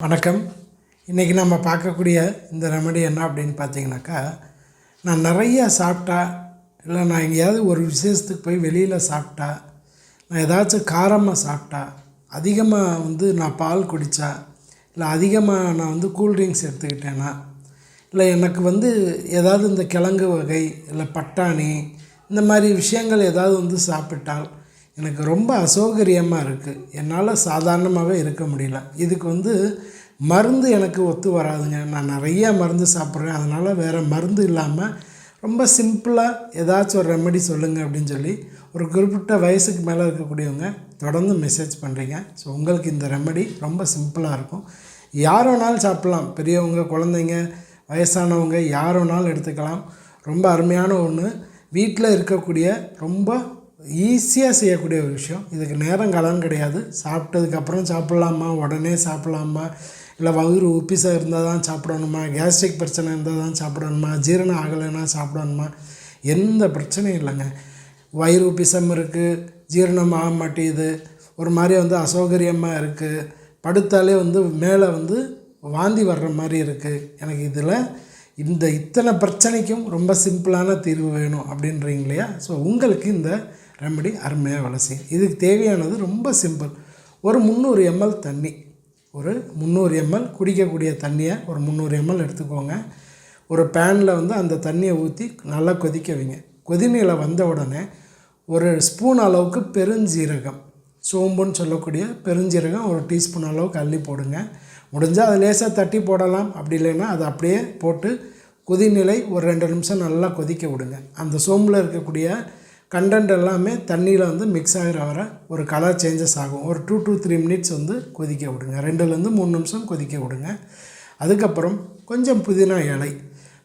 வணக்கம். இன்றைக்கி நம்ம பார்க்கக்கூடிய இந்த ரெமடி என்ன அப்படின்னு பார்த்தீங்கன்னாக்கா நான் நிறையா சாப்பிட்டா இல்லை நான் எங்கேயாவது ஒரு விசேஷத்துக்கு போய் வெளியில் சாப்பிட்டா நான் ஏதாச்சும் காரமாக சாப்பிட்டா அதிகமாக வந்து நான் பால் குடித்தா இல்லை அதிகமாக நான் வந்து கூல்ட்ரிங்க்ஸ் எடுத்துக்கிட்டேன்னா இல்லை எனக்கு வந்து ஏதாவது இந்த கிழங்கு வகை இல்லை பட்டாணி இந்த மாதிரி விஷயங்கள் ஏதாவது வந்து சாப்பிட்டால் எனக்கு ரொம்ப அசௌகரியமாக இருக்குது என்னால் சாதாரணமாகவே இருக்க முடியல. இதுக்கு வந்து மருந்து எனக்கு ஒத்து வராதுங்க. நான் நிறையா மருந்து சாப்பிட்றேன். அதனால் வேறு மருந்து இல்லாமல் ரொம்ப சிம்பிளாக ஏதாச்சும் ஒரு ரெமெடி சொல்லுங்கள் அப்படின்னு சொல்லி ஒரு குறிப்பிட்ட வயசுக்கு மேலே இருக்கக்கூடியவங்க தொடர்ந்து மெசேஜ் பண்ணுறீங்க ஸோ உங்களுக்கு இந்த ரெமெடி ரொம்ப சிம்பிளாக இருக்கும். யார் வேணாலும் சாப்பிட்லாம். பெரியவங்க குழந்தைங்க வயசானவங்க யார் வேணாலும் எடுத்துக்கலாம். ரொம்ப அருமையான ஒன்று வீட்டில் இருக்கக்கூடிய ரொம்ப ஈஸியாக செய்யக்கூடிய ஒரு விஷயம். இதுக்கு நேரம் கலன் கிடையாது. சாப்பிட்டதுக்கப்புறம் சாப்பிட்லாமா? உடனே சாப்பிட்லாமா? இல்லை வயிறு உப்பிசாக இருந்தால் தான் சாப்பிடணுமா? கேஸ்ட்ரிக் பிரச்சனை இருந்தால் தான் சாப்பிடணுமா? ஜீரணம் ஆகலைன்னா சாப்பிடணுமா? எந்த பிரச்சனையும் இல்லைங்க. வயிறு உப்பிசம் இருக்குது ஜீரணம் ஆக மாட்டேங்குது. ஒரு மாதிரி வந்து அசௌகரியமாக இருக்குது படுத்தாலே வந்து மேலே வந்து வாந்தி வர்ற மாதிரி இருக்குது எனக்கு இதில் இந்த இத்தனை பிரச்சனைக்கும் ரொம்ப சிம்பிளான தீர்வு வேணும் அப்படின்றீங்க இல்லையா? ஸோ உங்களுக்கு இந்த ரெமடி அருமையாக வேலை செய்யும். இதுக்கு தேவையானது ரொம்ப சிம்பிள் ஒரு முந்நூறு எம்எல் தண்ணி. ஒரு முந்நூறு எம்எல் குடிக்கக்கூடிய தண்ணியை ஒரு முந்நூறு எம்எல் எடுத்துக்கோங்க. ஒரு பேனில் வந்து அந்த தண்ணியை ஊற்றி நல்லா கொதிக்க வைங்க. கொதிநிலை வந்த உடனே ஒரு ஸ்பூன் அளவுக்கு பெருஞ்சீரகம். சோம்புன்னு சொல்லக்கூடிய பெருஞ்சீரகம் ஒரு டீஸ்பூன் அளவுக்கு அள்ளி போடுங்க. முடிஞ்சால் அதை லேசாக தட்டி போடலாம். அப்படி இல்லைன்னா அதை அப்படியே போட்டு கொதிநிலை ஒரு ரெண்டு நிமிஷம் நல்லா கொதிக்க விடுங்க. அந்த சோம்பில் இருக்கக்கூடிய கண்டென்ட் எல்லாமே தண்ணியில் வந்து மிக்ஸ் ஆகிற வர ஒரு கலர் சேஞ்சஸ் ஆகும். ஒரு டூ டூ த்ரீ மினிட்ஸ் வந்து கொதிக்க விடுங்க. ரெண்டுலேருந்து மூணு நிமிஷம் கொதிக்க விடுங்க. அதுக்கப்புறம் கொஞ்சம் புதினா இலை.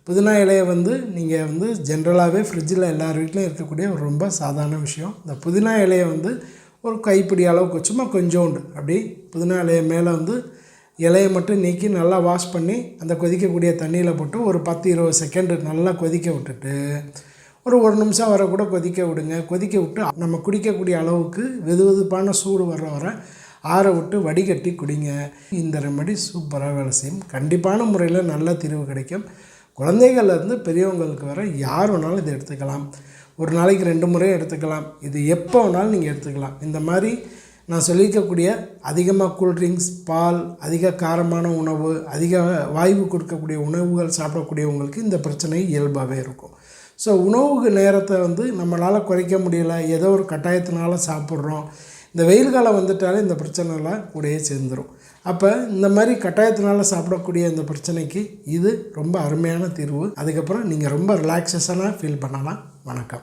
புதினா இலையை வந்து நீங்கள் வந்து ஜென்ரலாகவே ஃப்ரிட்ஜில் எல்லார் வீட்லேயும் இருக்கக்கூடிய ஒரு ரொம்ப சாதாரண விஷயம். இந்த புதினா இலையை வந்து ஒரு கைப்பிடி அளவுக்கு சும்மா கொஞ்சோண்டு. அப்படி புதினா இலையை மேலே வந்து இலையை மட்டும் நீக்கி நல்லா வாஷ் பண்ணி அந்த கொதிக்கக்கூடிய தண்ணியில் போட்டு ஒரு பத்து இருபது செகண்டு நல்லா கொதிக்க விட்டுட்டு ஒரு ஒரு நிமிஷம் வர கூட கொதிக்க விடுங்க. கொதிக்க விட்டு நம்ம குடிக்கக்கூடிய அளவுக்கு வெது வெதுப்பான சூடு வர வர ஆற விட்டு வடிகட்டி குடிங்க. இந்த ரெமடி சூப்பராக வேலை செய்யும். கண்டிப்பான முறையில் நல்ல தீர்வு கிடைக்கும். குழந்தைகள்லேருந்து பெரியவங்களுக்கு வர யார் வேணாலும் இதை எடுத்துக்கலாம். ஒரு நாளைக்கு ரெண்டு முறை எடுத்துக்கலாம். இது எப்போ வேணாலும் நீங்கள் எடுத்துக்கலாம். இந்த மாதிரி நான் சொல்லியிருக்கக்கூடிய அதிகமாக கூல்ட்ரிங்க்ஸ் பால் அதிக காரமான உணவு அதிக வாய்வு கொடுக்கக்கூடிய உணவுகள் சாப்பிடக்கூடியவங்களுக்கு இந்த பிரச்சனை இயல்பாகவே இருக்கும். ஸோ உணவு நேரத்தை வந்து நம்மளால் குறைக்க முடியலை ஏதோ ஒரு கட்டாயத்தினால சாப்பிட்றோம். இந்த வெயில் காலம் வந்துட்டாலே இந்த பிரச்சனைலாம் கூடயே சேர்ந்துடும் அப்போ இந்த மாதிரி கட்டாயத்தினால சாப்பிடக்கூடிய இந்த பிரச்சனைக்கு இது ரொம்ப அருமையான தீர்வு. அதுக்கப்புறம் நீங்கள் ரொம்ப ரிலாக்ஸேஷனாக ஃபீல் பண்ணலாம். வணக்கம்.